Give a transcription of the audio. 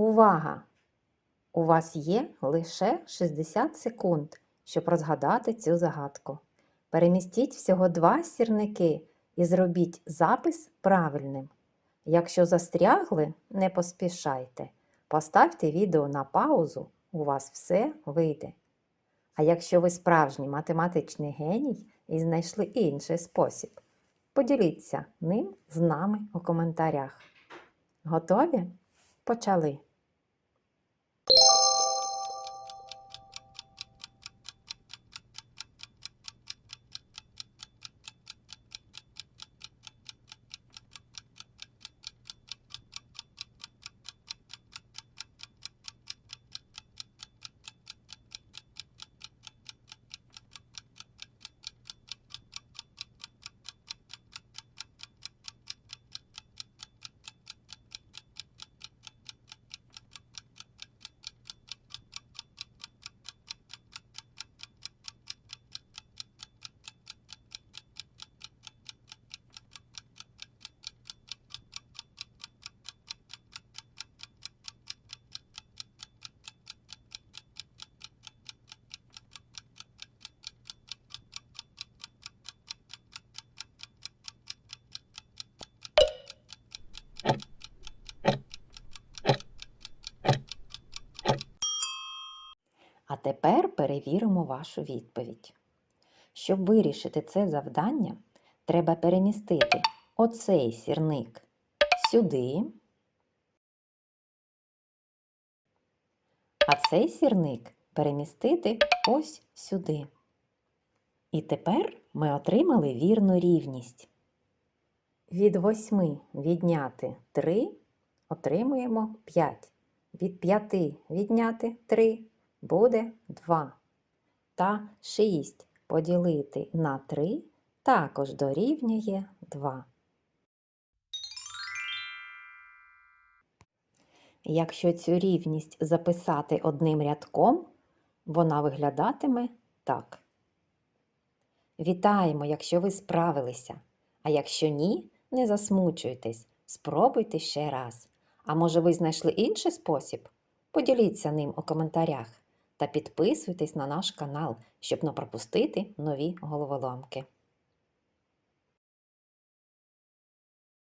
Увага! У вас є лише 60 секунд, щоб розгадати цю загадку. Перемістіть всього два сірники і зробіть запис правильним. Якщо застрягли, не поспішайте. Поставте відео на паузу, у вас все вийде. А якщо ви справжній математичний геній і знайшли інший спосіб, поділіться ним з нами у коментарях. Готові? Почали! А тепер перевіримо вашу відповідь. Щоб вирішити це завдання, треба перемістити оцей сірник сюди, а цей сірник перемістити ось сюди. І тепер ми отримали вірну рівність. Від 8 відняти 3 отримуємо 5. Від 5 відняти 3 буде 2. Та 6 поділити на 3 також дорівнює 2. Якщо цю рівність записати одним рядком, вона виглядатиме так. Вітаємо, якщо ви справилися. А якщо ні, не засмучуйтесь, спробуйте ще раз. А може ви знайшли інший спосіб? Поділіться ним у коментарях та підписуйтесь на наш канал, щоб не пропустити нові головоломки.